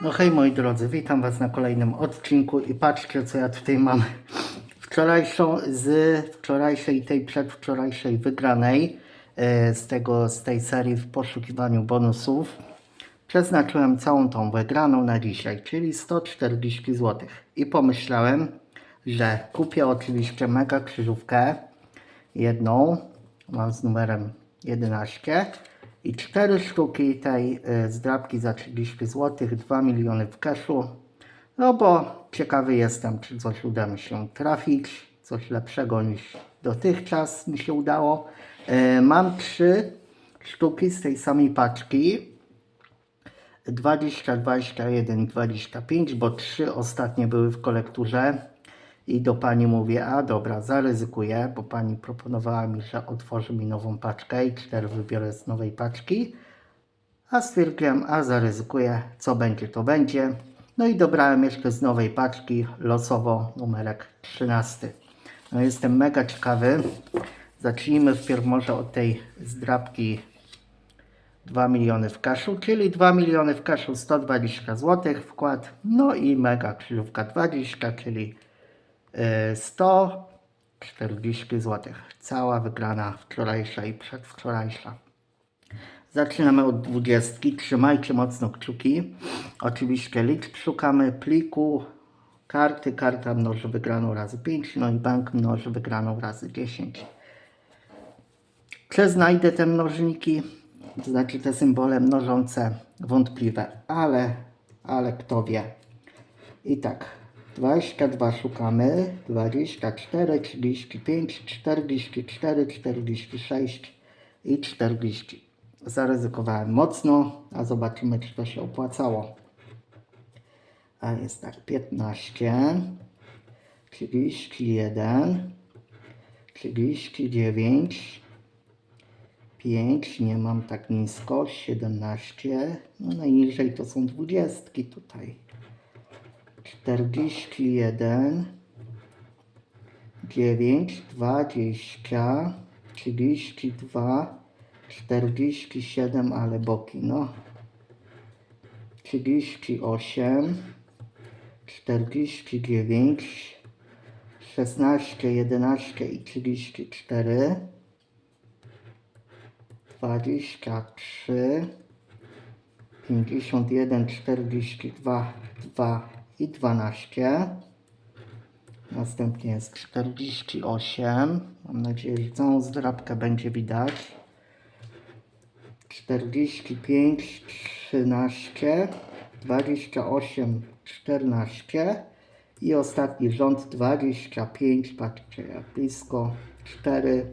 No hej moi drodzy, witam was na kolejnym odcinku i patrzcie co ja tutaj mam. Wczorajszą z wczorajszej tej przedwczorajszej wygranej e, z tego z tej serii w poszukiwaniu bonusów przeznaczyłem całą tą wygraną na dzisiaj, czyli 140 zł. I pomyślałem, że kupię oczywiście mega krzyżówkę jedną, mam z numerem 11 i cztery sztuki tej y, zdrabki za 30 zł, 2 miliony w cashu. No bo ciekawy jestem, czy coś uda mi się trafić, coś lepszego niż dotychczas mi się udało. Y, Mam trzy sztuki z tej samej paczki. 20, 21 i 25, bo trzy ostatnie były w kolekturze. I do pani mówię, a dobra, zaryzykuję, bo pani proponowała mi, że otworzy mi nową paczkę i cztery wybiorę z nowej paczki. A stwierdziłem, a zaryzykuję, co będzie, to będzie. No i dobrałem jeszcze z nowej paczki losowo numerek 13. No jestem mega ciekawy. Zacznijmy wpierw może od tej zdrabki 2 miliony w kaszu, czyli 2 miliony w kaszu 120 zł wkład, no i mega krzyżówka 20, czyli y, 140 zł. Cała wygrana wczorajsza i przedwczorajsza. Zaczynamy od 20. Trzymajcie mocno kciuki. Oczywiście liczb szukamy pliku karty. Karta mnoży wygraną razy 5, no i bank mnoży wygraną razy 10. Czy znajdę te mnożniki, to znaczy te symbole mnożące? Wątpliwe, ale, ale kto wie. I tak, 22 szukamy, 24, 35, 44, 46 i 40. Zaryzykowałem mocno, a zobaczymy, czy to się opłacało. A jest tak, 15, 31, 39, 5, nie mam tak nisko, 17, no najniżej to są dwudziestki tutaj. 41, 9, 20, 32, 47, ale boki, no. 38, 49, 16, 11 i 34. 23, 51, 42, 2 i 12. Następnie jest 48. Mam nadzieję, że całą zdrabkę będzie widać. 45, 13, 28, 14 i ostatni rząd 25, patrzcie jak blisko, 4,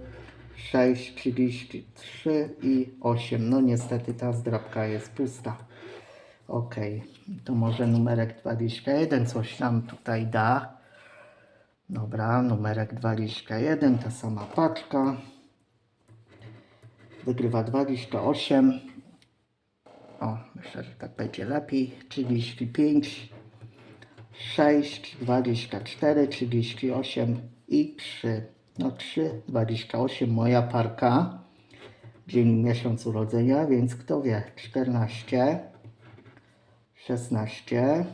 6, 33 i 8. No niestety ta zdrabka jest pusta. Ok, to może numerek 21 coś nam tutaj da. Dobra, numerek 21, ta sama paczka. Wygrywa 28. O, myślę, że tak będzie lepiej. 35, 6, 24, 38 i 3. No 3, 28 moja parka. Dzień miesiąc urodzenia, więc kto wie, 14, 16,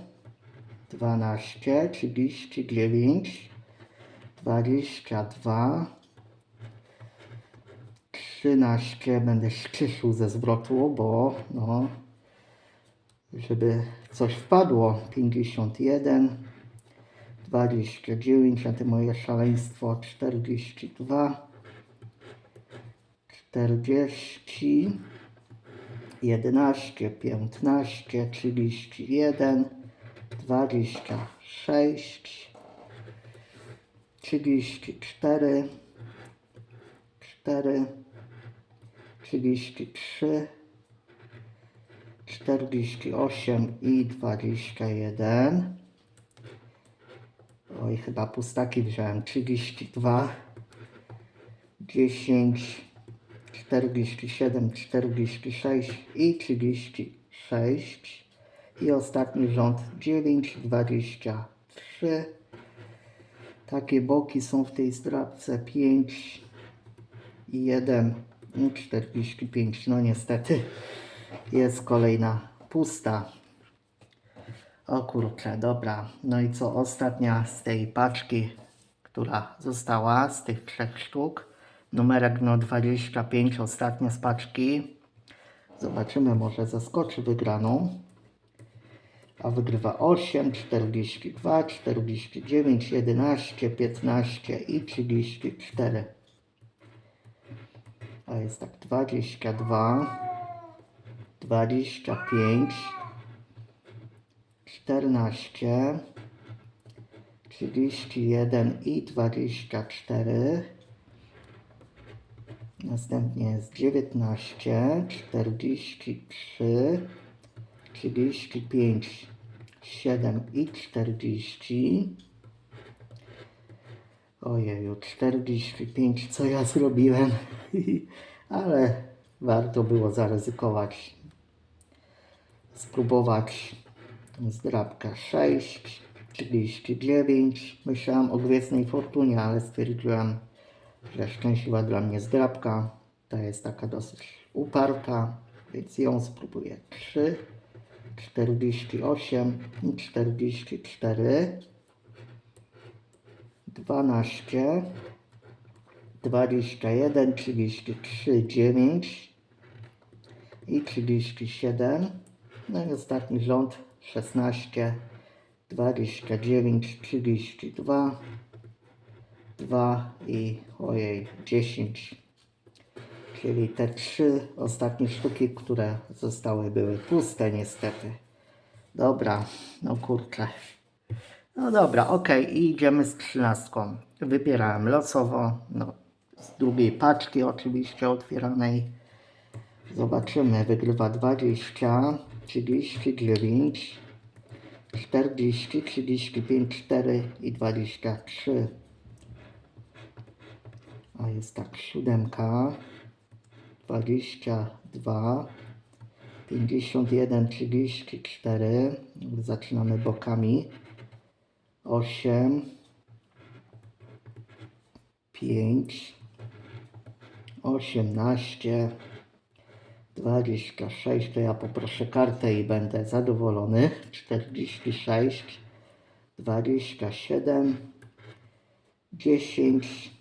12, 39, 22, 13 będę ściszył ze zwrotu, bo no, żeby coś wpadło, 51, 29, na te moje szaleństwo 42, 40, 11, 15, 31, 26, 34, 4, 33, 48 i 21. Oj, chyba pustaki wziąłem. 32, 10, 47, 46 i 36. I ostatni rząd 9, 23. Takie boki są w tej zdrabce 5 i 1 i 45. No niestety jest kolejna pusta. O kurczę, dobra. No i co ostatnia z tej paczki, która została z tych trzech sztuk. Numerek no 25, ostatnia z paczki. Zobaczymy, może zaskoczy wygraną. A wygrywa 8, 42, 49, 11, 15 i 34. A jest tak 22, 25, 14, 31 i 24. Następnie jest 19, 43, 35, 7 i 40. Ojeju, 45, co ja zrobiłem? Ale warto było zaryzykować, spróbować tą zdrabkę 6, 39. Myślałem o Gwiezdnej Fortunie, ale stwierdziłem, że szczęśliwa dla mnie zdrabka. Ta jest taka dosyć uparta, więc ją spróbuję. 3, 48 i 44. 12, 21, 33, 9 i 37. No i ostatni rząd 16, 29, 32, 2 i ojej 10. Czyli te trzy ostatnie sztuki, które zostały, były puste niestety. Dobra, no kurczę. No dobra, okej, i idziemy z trzynastką. Wybierałem losowo, no, z drugiej paczki oczywiście otwieranej. Zobaczymy, wygrywa 20, 39, 40, 35, 4 i 23. A jest tak, siódemka, 22, 51, 34. Zaczynamy bokami. 8, 5, 18, 26, to ja poproszę kartę i będę zadowolony. 46, 27, 10,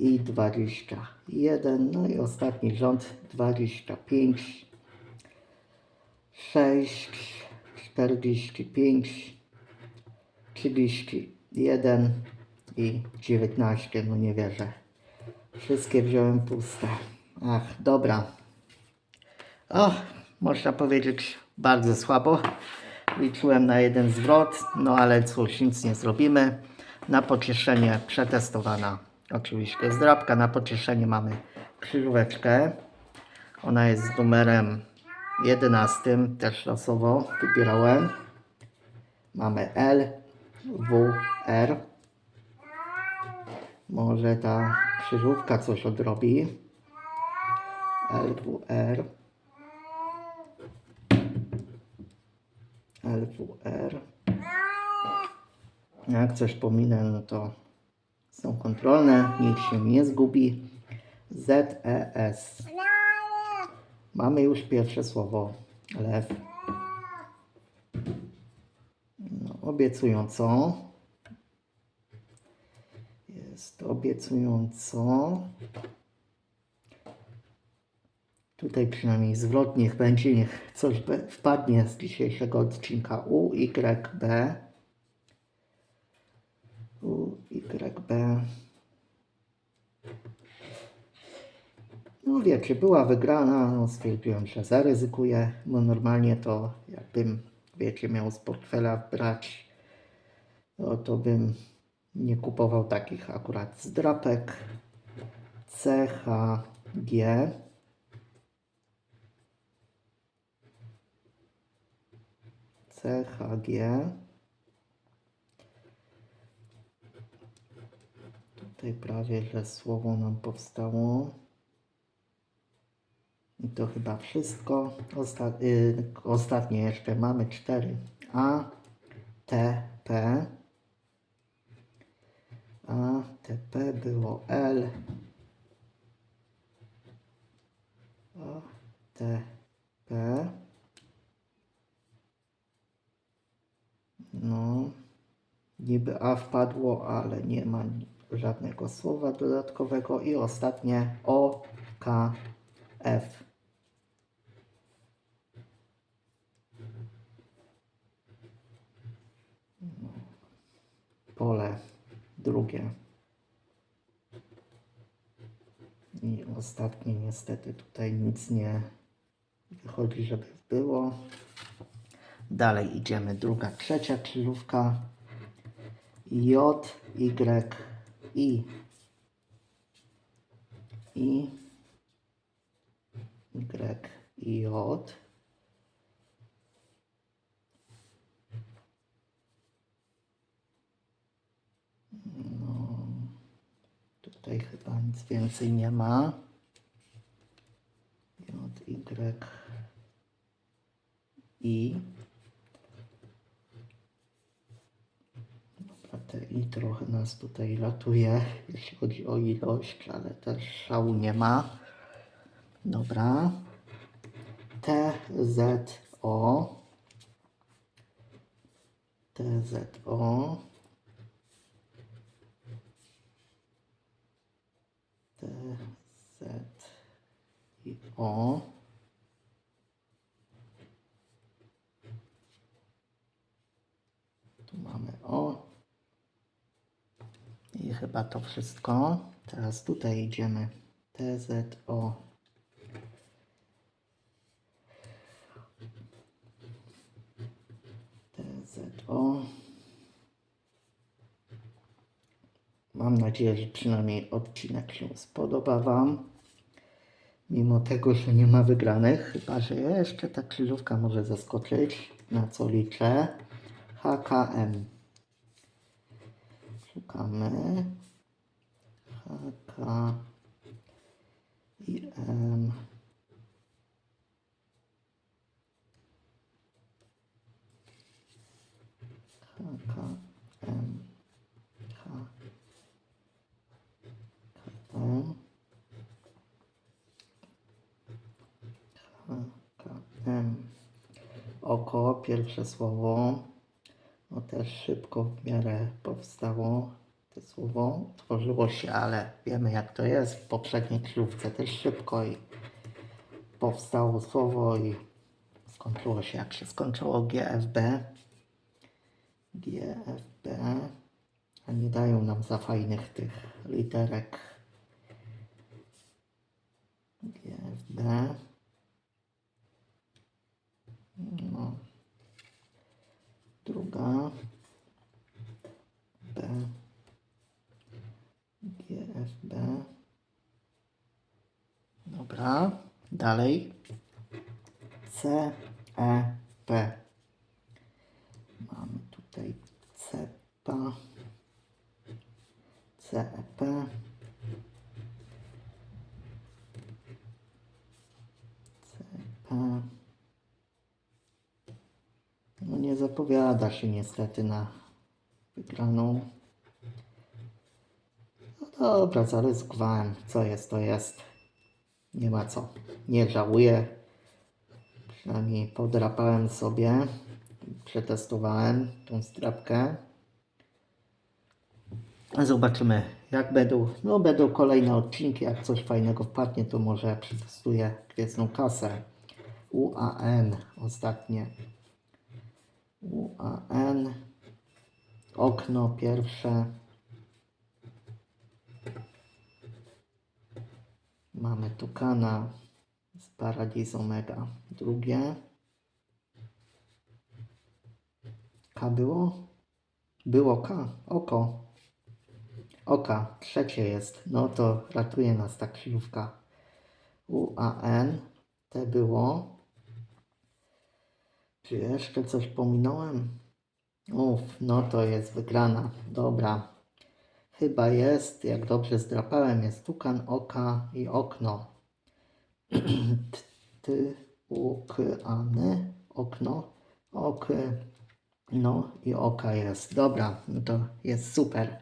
i 21. No i ostatni rząd 25, 6, 45, 31 i 19. No nie wierzę. Wszystkie wziąłem puste. Ach, dobra. O, można powiedzieć bardzo słabo. Liczyłem na jeden zwrot, no ale cóż, nic nie zrobimy. Na pocieszenie przetestowana oczywiście zdrabka. Na pocieszenie mamy krzyżóweczkę. Ona jest z numerem 11, też losowo wybierałem. Mamy L, W, R. Może ta krzyżówka coś odrobi. L, W, R. L, W, R. Jak coś pominę, no to są kontrolne, niech się nie zgubi. Z, E, S. Mamy już pierwsze słowo lew. No, obiecująco. Jest obiecująco. Tutaj przynajmniej zwrot niech będzie, niech coś wpadnie z dzisiejszego odcinka U, Y, B. U, B. No wiecie, była wygrana, no stwierdziłem, że zaryzykuję, bo normalnie to jakbym, wiecie, miał z portfela brać, no to bym nie kupował takich akurat zdrapek. C, H, G. CHG. Tutaj prawie że słowo nam powstało. I to chyba wszystko. Osta y, ostatnie jeszcze mamy cztery. A, T, P. A, T, P było L. A, T, P. No. Niby A wpadło, ale nie ma ni- żadnego słowa dodatkowego. I ostatnie O, K, F. pole drugie. I ostatnie niestety tutaj nic nie wychodzi, żeby było. Dalej idziemy. Druga, trzecia krzyżówka. J, Y, I. I. Y, I, J. Tutaj chyba nic więcej nie ma. J, Y, I. Dobra, te I trochę nas tutaj ratuje, jeśli chodzi o ilość, ale też szału nie ma. Dobra. T, Z, O. T, Z, O. T, Z i O. Tu mamy O. I chyba to wszystko. Teraz tutaj idziemy. T, Z, O. T, Z, O. Mam nadzieję, że przynajmniej odcinek się spodoba Wam. Mimo tego, że nie ma wygranych, chyba że jeszcze ta krzyżówka może zaskoczyć, na co liczę. HKM. Szukamy. HK i M. HKM. HKM. HKM. Oko, pierwsze słowo. No też szybko w miarę powstało to słowo. Tworzyło się, ale wiemy jak to jest. W poprzedniej krzyżówce też szybko i powstało słowo i skończyło się jak się skończyło GFB. GFB. A nie dają nam za fajnych tych literek. GFB. No. Druga. B. GFB. Dobra. Dalej. C, E, P. Mamy tutaj CEPA. CEP. CEP. Nie zapowiada się niestety na wygraną. No dobra, zaryzykowałem. Co jest, to jest. Nie ma co. Nie żałuję. Przynajmniej podrapałem sobie. Przetestowałem tą strapkę. Zobaczymy, jak będą. No, będą kolejne odcinki. Jak coś fajnego wpadnie, to może przetestuję gwiezdną kasę. UAN ostatnie. UAN. Okno pierwsze. Mamy Tukana z Paradise Omega. Drugie. K było? Było K. Oko. Oka. Trzecie jest. No to ratuje nas ta krzyżówka. UAN. T było. Czy jeszcze coś pominąłem? Uff, no to jest wygrana. Dobra. Chyba jest, jak dobrze zdrapałem, jest tukan, oka i okno. Ty, u, k, a, ny, okno, ok, no i oka jest. Dobra, no to jest super.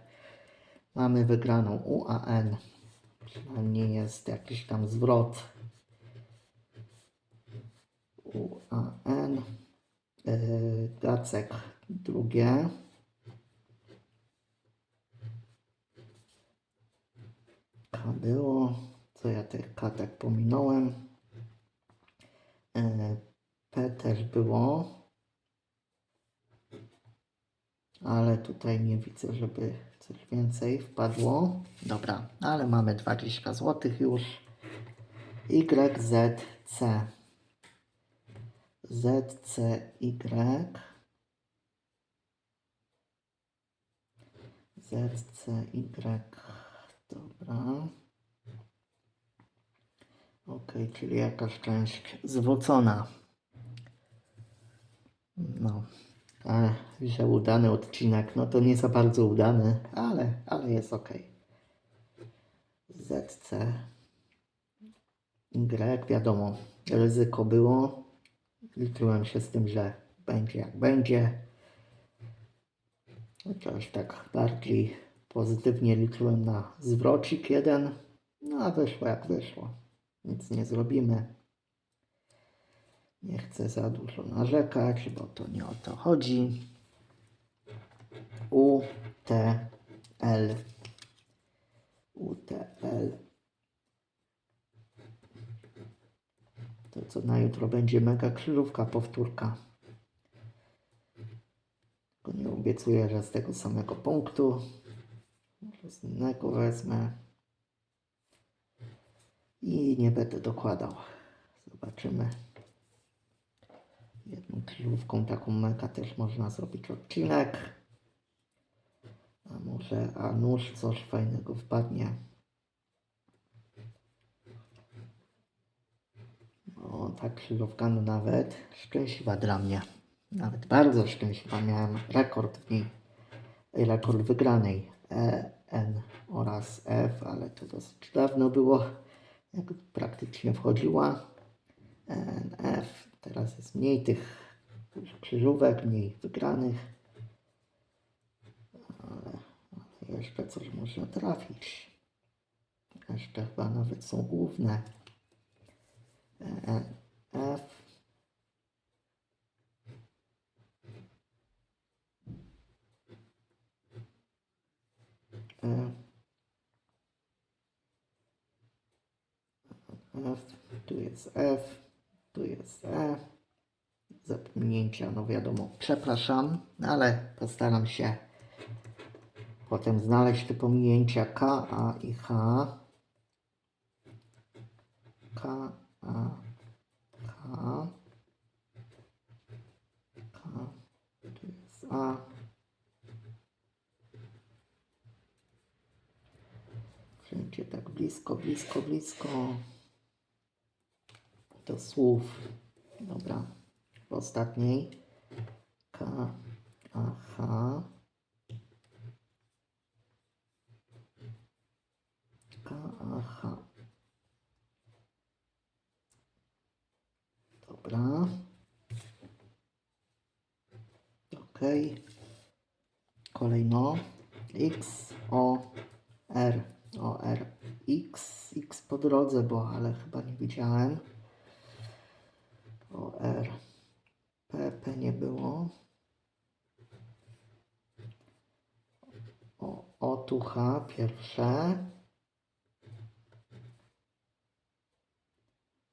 Mamy wygraną UAN. Przynajmniej jest jakiś tam zwrot. UAN. Yy, Gacek drugie. K było. Co ja te K tak pominąłem. Yy, P też było. Ale tutaj nie widzę, żeby coś więcej wpadło. Dobra, ale mamy 20 zł już. Y, Z, C. Z, C, Y. Z, C, Y. Dobra. Ok, czyli jakaś część zwrócona. No, a, że udany odcinek, no to nie za bardzo udany, ale, ale jest ok. ZC. Y, wiadomo, ryzyko było. Liczyłem się z tym, że będzie jak będzie. Chociaż tak bardziej pozytywnie liczyłem na zwrocik jeden. No a wyszło jak wyszło. Nic nie zrobimy. Nie chcę za dużo narzekać, bo to nie o to chodzi. U, T, L. U, T, L. To co na jutro będzie mega krzyżówka, powtórka. Tylko nie obiecuję, że z tego samego punktu. Może z innego wezmę. I nie będę dokładał. Zobaczymy. Jedną krzyżówką taką mega też można zrobić odcinek. A może, a nóż coś fajnego wpadnie. O, ta krzyżówka no nawet szczęśliwa dla mnie. Nawet bardzo szczęśliwa. Miałem rekord w niej. Rekord wygranej E, N oraz F, ale to dosyć dawno było, jak praktycznie wchodziła. N, F. Teraz jest mniej tych krzyżówek, mniej wygranych. Ale jeszcze coś można trafić. Jeszcze chyba nawet są główne. E, F. E. F, tu jest F, tu jest E. Zapomnięcia, no wiadomo, przepraszam, ale postaram się potem znaleźć te pominięcia K, A i H. K, A, H. K, tu jest A. Wszędzie tak blisko, blisko, blisko do słów. Dobra. W ostatniej. K, A, H. K, A, H. Dobra. Ok. Kolejno. X, O, R. O, R. X. X po drodze, bo ale chyba nie widziałem. O, R. P, P nie było. O, o tu H pierwsze.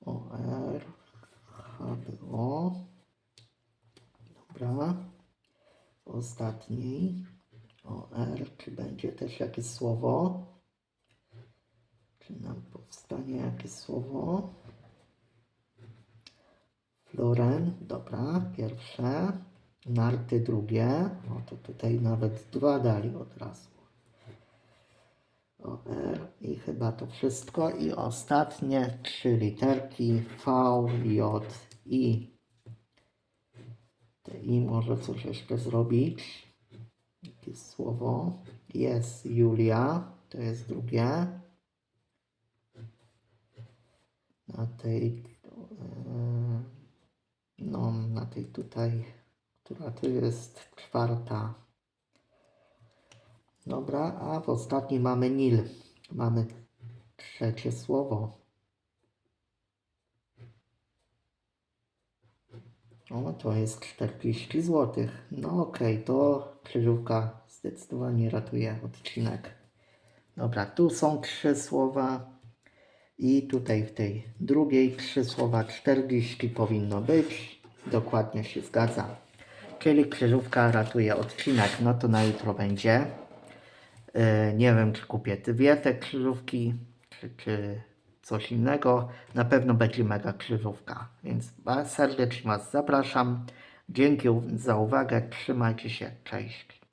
O, R. H było. Dobra. Ostatniej. O, R. Czy będzie też jakieś słowo? Czy nam powstanie jakieś słowo? Floren, dobra, pierwsze. Narty drugie. O, to tutaj nawet dwa dali od razu. O, R i chyba to wszystko. I ostatnie trzy literki V, J, I. i może coś jeszcze zrobić. Jakie słowo? Jest Julia, to jest drugie. Na tej, e, no, na tej tutaj, która to jest czwarta. Dobra, a w ostatniej mamy Nil. Mamy trzecie słowo. O, to jest 40 zł. No okej, to krzyżówka zdecydowanie ratuje odcinek. Dobra, tu są trzy słowa i tutaj w tej drugiej trzy słowa 40 powinno być. Dokładnie się zgadza. Czyli krzyżówka ratuje odcinek. No to na jutro będzie. Yy, nie wiem, czy kupię dwie te krzyżówki, czy, czy coś innego. Na pewno będzie mega krzyżówka. Więc serdecznie Was zapraszam. Dzięki za uwagę. Trzymajcie się. Cześć.